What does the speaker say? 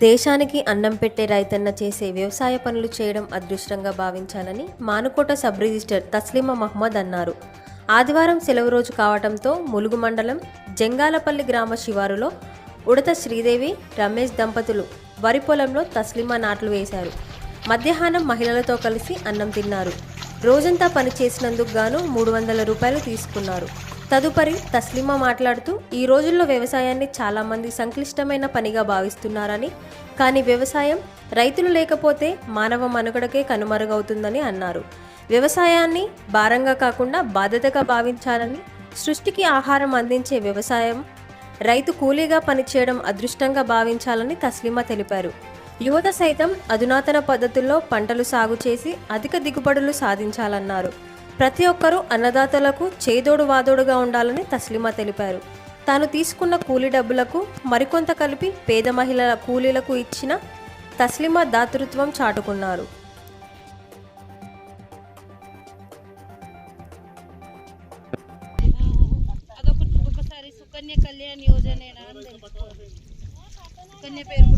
దేశానికి అన్నం పెట్టే రైతన్న చేసే వ్యవసాయ పనులు చేయడం అదృష్టంగా భావించాలని మానుకోట సబ్ రిజిస్టర్ తస్లీమా మహమ్మద్ అన్నారు. ఆదివారం సెలవు రోజు కావడంతో ములుగు మండలం జంగాలపల్లి గ్రామ శివారులో ఉడత శ్రీదేవి రమేష్ దంపతులు వరి పొలంలో తస్లీమా నాట్లు వేశారు. మధ్యాహ్నం మహిళలతో కలిసి అన్నం తిన్నారు. రోజంతా పని చేసినందుకు గాను మూడు వందల రూపాయలు తీసుకున్నారు. తదుపరి తస్లిమా మాట్లాడుతూ ఈ రోజుల్లో వ్యవసాయాన్ని చాలామంది సంక్లిష్టమైన పనిగా భావిస్తున్నారని కానీ వ్యవసాయం రైతులు లేకపోతే మానవ మనుగడకే కనుమరుగవుతుందని అన్నారు. వ్యవసాయాన్ని భారంగా కాకుండా బాధ్యతగా భావించాలని సృష్టికి ఆహారం అందించే వ్యవసాయం రైతు కూలీగా పనిచేయడం అదృష్టంగా భావించాలని తస్లిమా తెలిపారు. యువత సైతం అధునాతన పద్ధతుల్లో పంటలు సాగు చేసి అధిక దిగుబడులు సాధించాలన్నారు. ప్రతి ఒక్కరూ అన్నదాతలకు చేదోడు వాదోడుగా ఉండాలని తస్లిమా తెలిపారు. తాను తీసుకున్న కూలీ డబ్బులకు మరికొంత కలిపి పేద మహిళల కూలీలకు ఇచ్చిన తస్లిమా దాతృత్వం చాటుకున్నారు. కన్య ఒకసారి సుకన్య కళ్యాణ్ యోజన అని సుకన్య పేరు